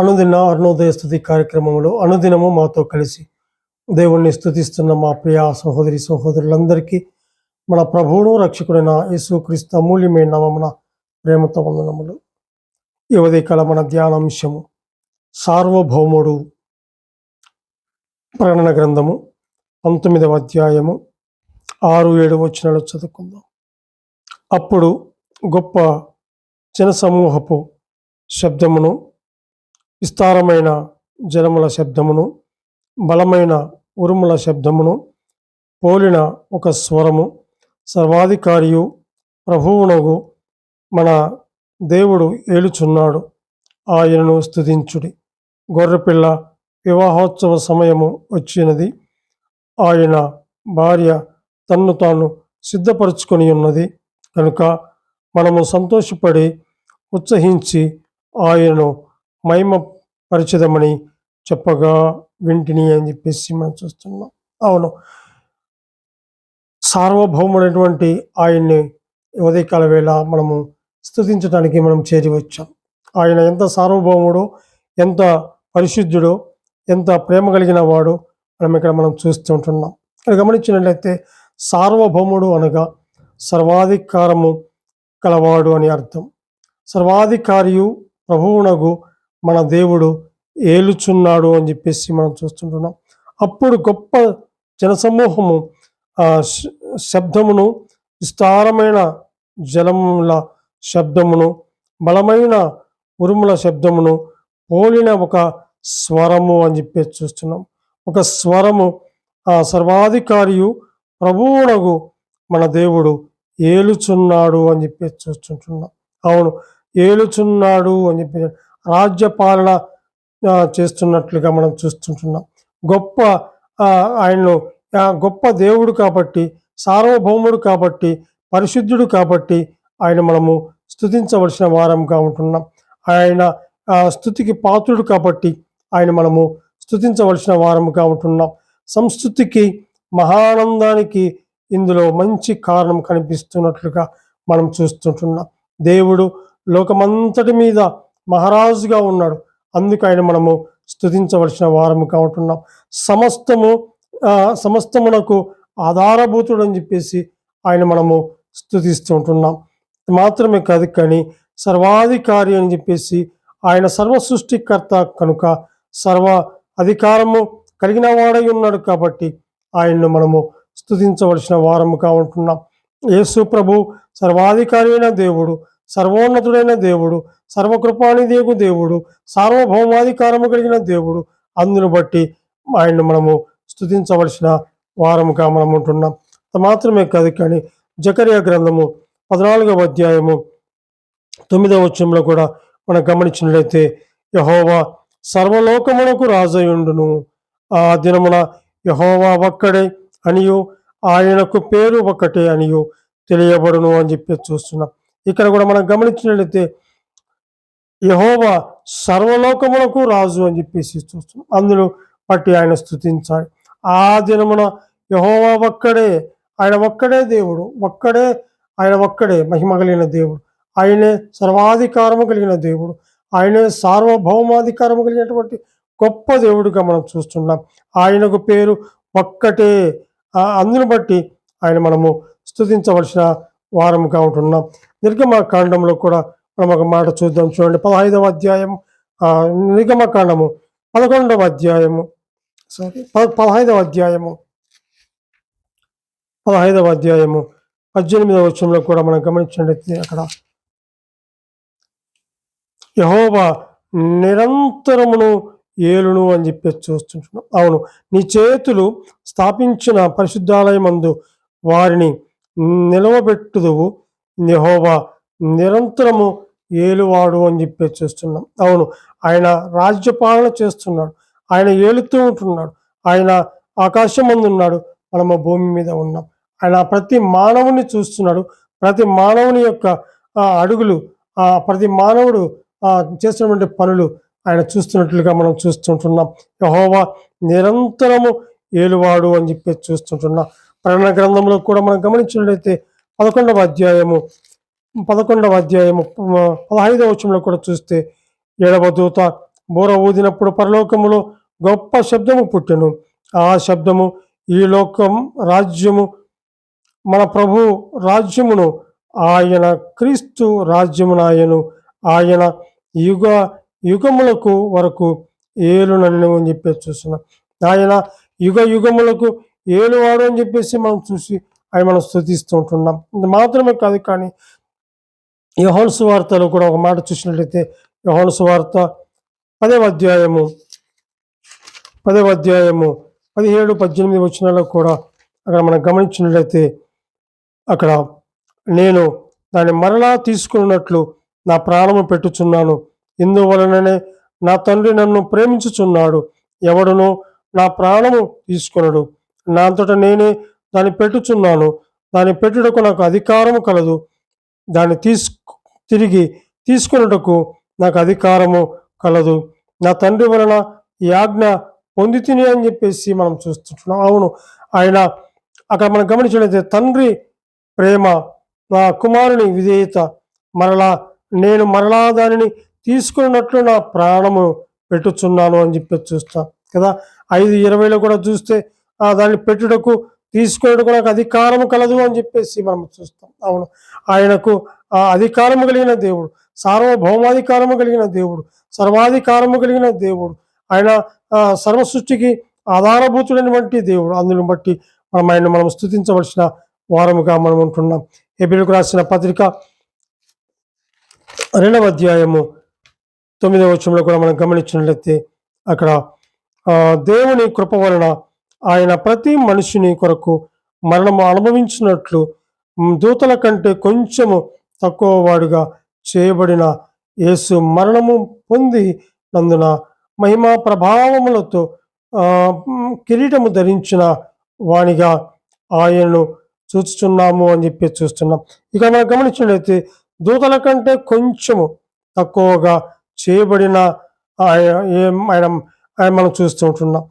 అనుదిన అరుణోదయ స్థుతి కార్యక్రమంలో అనుదినము మాతో కలిసి దేవుణ్ణి స్థుతిస్తున్న మా ప్రియ సహోదరి సహోదరులందరికీ మన ప్రభువును రక్షకుడైన యేసుక్రీస్తు అమూల్యమైన నామమున ప్రేమతో వందనములు. ఈ ఉదయకాల మన ధ్యానాంశము సార్వభౌముడు ప్రకటన గ్రంథము పంతొమ్మిదవ అధ్యాయము ఆరు ఏడు వచనాలు చదువుకుందాం. అప్పుడు గొప్ప జనసమూహపు శబ్దమును విస్తారమైన జలముల శబ్దమును బలమైన ఉరుముల శబ్దమును పోలిన ఒక స్వరము సర్వాధికారియు ప్రభువునగు మన దేవుడు ఏలుచున్నాడు. ఆయనను స్తుతించుడి. గొర్రెపిల్ల వివాహోత్సవ సమయము వచ్చినది. ఆయన భార్య తన్ను తాను సిద్ధపరచుకొని ఉన్నది. కనుక మనము సంతోషపడి ఉత్సహించి ఆయనను మహిమ పరిచిదమని చెప్పగా వింటిని అని చెప్పేసి మనం చూస్తున్నాం. అవును. సార్వభౌముడైనటువంటి ఆయన్ని ఉదయకాల వేళ మనము స్థుతించడానికి మనం చేరి వచ్చాం. ఆయన ఎంత సార్వభౌముడో ఎంత పరిశుద్ధుడో ఎంత ప్రేమ కలిగిన వాడు మనం ఇక్కడ మనం చూస్తూ ఉంటున్నాం. ఇక్కడ గమనించినట్లయితే సార్వభౌముడు అనగా సర్వాధికారము కలవాడు అని అర్థం. సర్వాధికారియు ప్రభువునగు మన దేవుడు ఏలుచున్నాడు అని చెప్పేసి మనం చూస్తుంటున్నాం. అప్పుడు గొప్ప జనసమూహము శబ్దమును విస్తారమైన జలముల శబ్దమును బలమైన ఉరుముల శబ్దమును పోలిన ఒక స్వరము అని చెప్పేసి చూస్తున్నాం. ఒక స్వరము ఆ సర్వాధికారియు ప్రభువునగు మన దేవుడు ఏలుచున్నాడు అని చెప్పేసి చూస్తుంటున్నాం. అవును ఏలుచున్నాడు అని చెప్పి రాజ్యపాలన చేస్తున్నట్లుగా మనం చూస్తుంటున్నాం. గొప్ప ఆయనలో గొప్ప దేవుడు కాబట్టి సార్వభౌముడు కాబట్టి పరిశుద్ధుడు కాబట్టి ఆయన మనము స్తుతించవలసిన వారంగా ఉంటున్నాం. ఆయన స్థుతికి పాత్రుడు కాబట్టి ఆయన మనము స్తుతించవలసిన వారముగా ఉంటున్నాం. సంస్కృతికి మహానందానికి ఇందులో మంచి కారణం కనిపిస్తున్నట్లుగా మనం చూస్తుంటున్నాం. దేవుడు లోకమంతటి మీద మహారాజుగా ఉన్నాడు. అందుకు ఆయన మనము స్థుతించవలసిన వారముగా ఉంటున్నాం సమస్తము సమస్తమునకు ఆధారభూతుడు అని చెప్పేసి ఆయన మనము స్థుతిస్తూ ఉంటున్నాం. మాత్రమే కాదు కానీ సర్వాధికారి అని చెప్పేసి ఆయన సర్వ సృష్టికర్త కనుక సర్వ అధికారము కలిగిన వాడై ఉన్నాడు కాబట్టి ఆయన్ను మనము స్థుతించవలసిన వారముగా ఉంటున్నాం యేసు ప్రభు సర్వాధికారి అయిన దేవుడు సర్వోన్నతుడైన దేవుడు సర్వకృపానిదేగు దేవుడు సార్వభౌమాధికారము కలిగిన దేవుడు. అందును బట్టి ఆయన్ను మనము స్తుతించవలసిన వారముగా మనం ఉంటున్నాం. మాత్రమే కాదు కానీ జకరియా గ్రంథము పద్నాలుగవ అధ్యాయము తొమ్మిదవ వచ్చంలో కూడా మనం గమనించినట్లయితే యహోవా సర్వలోకమునకు రాజయుండును. ఆ దినమున యహోవా ఒక్కడే అనియు ఆయనకు పేరు ఒక్కటే అనియు తెలియబడును అని చెప్పి చూస్తున్నాం. ఇక్కడ కూడా మనం గమనించినట్లయితే యహోవా సర్వలోకములకు రాజు అని చెప్పేసి చూస్తున్నాం. అందులో బట్టి ఆయన స్థుతించాలి ఆ దినమున యహోవా ఒక్కడే ఆయన ఒక్కడే దేవుడు ఒక్కడే ఆయన ఒక్కడే మహిమ కలిగిన దేవుడు ఆయనే సర్వాధికారము కలిగిన దేవుడు ఆయనే సార్వభౌమాధికారము కలిగినటువంటి గొప్ప దేవుడిగా మనం చూస్తున్నాం. ఆయనకు పేరు ఒక్కటే. అందును బట్టి ఆయన మనము స్తుతించవలసిన వారముగా ఉంటున్నాం నిర్గమ కాండంలో కూడా మనం ఒక మాట చూద్దాం. చూడండి పదహైదవ అధ్యాయం నిర్గమ కాండము పదకొండవ అధ్యాయము సారీ ప- పదహైదవ అధ్యాయము పదహైదవ అధ్యాయము పద్దెనిమిదవ వచ్చంలో కూడా మనం గమనించినట్లయితే అక్కడ యహోబా నిరంతరమును ఏలును అని చెప్పి చూస్తుంటున్నాం. అవును నీ చేతులు స్థాపించిన పరిశుద్ధాలయమందు వారిని నిలవబెట్టుదువు. యహోవా నిరంతరము ఏలువాడు అని చెప్పి చూస్తున్నాం. అవును ఆయన రాజ్యపాలన చేస్తున్నాడు. ఆయన ఏలుతూ ఉంటున్నాడు. ఆయన ఆకాశం మందు ఉన్నాడు మనము భూమి మీద ఉన్నాం. ఆయన ప్రతి మానవుని చూస్తున్నాడు. ప్రతి మానవుని యొక్క అడుగులు ప్రతి మానవుడు చేసినటువంటి చేస్తున్నటువంటి పనులు ఆయన చూస్తున్నట్లుగా మనం చూస్తుంటున్నాం. యహోవా నిరంతరము ఏలువాడు అని చెప్పి చూస్తుంటున్నాం. ప్రకటన గ్రంథంలో కూడా మనం గమనించినట్లయితే పదకొండవ అధ్యాయము పదకొండవ అధ్యాయము పదహైదవ వచనంలో కూడా చూస్తే ఏడవ దూత బూర ఊదినప్పుడు పరలోకములో గొప్ప శబ్దము పుట్టెను. ఆ శబ్దము ఈ లోకం రాజ్యము మన ప్రభు రాజ్యమును ఆయన క్రీస్తు రాజ్యమునాయను. ఆయన యుగ యుగములకు వరకు ఏలునని అని చెప్పేసి చూస్తున్నాం. ఆయన యుగ యుగములకు ఏలువాడు అని చెప్పేసి మనం చూసి అవి మనం స్థుతిస్తూ ఉంటున్నాం. ఇది మాత్రమే కాదు కానీ యోహాను సువార్తలో కూడా ఒక మాట చూసినట్లయితే యోహాను సువార్త పదవ అధ్యాయము పదవ అధ్యాయము పదిహేడు పద్దెనిమిది వచ్చినాల్లో కూడా అక్కడ మనం గమనించినట్లయితే అక్కడ నేను దాన్ని మరలా తీసుకున్నట్లు నా ప్రాణము పెట్టుచున్నాను. ఇందువలననే నా తండ్రి నన్ను ప్రేమించుచున్నాడు. ఎవడును నా ప్రాణము తీసుకొనడు. నా అంతటా నేనే దాన్ని పెట్టుచున్నాను. దాన్ని పెట్టుటకు నాకు అధికారము కలదు. దాన్ని తీసు తిరిగి తీసుకున్నటకు నాకు అధికారము కలదు. నా తండ్రి వలన ఈ ఆజ్ఞ పొంది తిని అని చెప్పేసి మనం చూస్తుంటున్నాం. అవును ఆయన అక్కడ మనం గమనించినట్లయితే తండ్రి ప్రేమ నా కుమారుని విధేయత మరలా నేను మరలా దానిని తీసుకున్నట్లు నా ప్రాణము పెట్టుచున్నాను అని చెప్పి చూస్తాం కదా. ఐదు ఇరవైలో కూడా చూస్తే దాన్ని పెట్టుటకు తీసుకున్నట్టుకు నాకు అధికారం కలదు అని చెప్పేసి మనం చూస్తాం. అవును. ఆయనకు ఆ అధికారము కలిగిన దేవుడు సార్వభౌమాధికారము కలిగిన దేవుడు సర్వాధికారము కలిగిన దేవుడు ఆయన సర్వ సృష్టికి ఆధారభూతుడైనటువంటి దేవుడు. అందుని బట్టి మనం ఆయన మనం స్థుతించవలసిన వారముగా మనం ఉంటున్నాం. ఎబిలకు రాసిన పత్రిక రెండవ అధ్యాయము తొమ్మిదవ వచ్చంలో కూడా మనం గమనించినట్లయితే అక్కడ దేవుని కృప వలన ఆయన ప్రతి మనిషిని కొరకు మరణము అనుభవించినట్లు దూతల కంటే కొంచెము తక్కువ వాడుగా చేయబడిన యేసు మరణము పొంది నందున మహిమా ప్రభావములతో కిరీటము ధరించిన వానిగా ఆయనను చూస్తున్నాము అని చెప్పి చూస్తున్నాం. ఇక మనం గమనించినట్లయితే దూతల కంటే కొంచెము తక్కువగా చేయబడిన ఆయన ఆయన మనం చూస్తూ ఉంటున్నాం.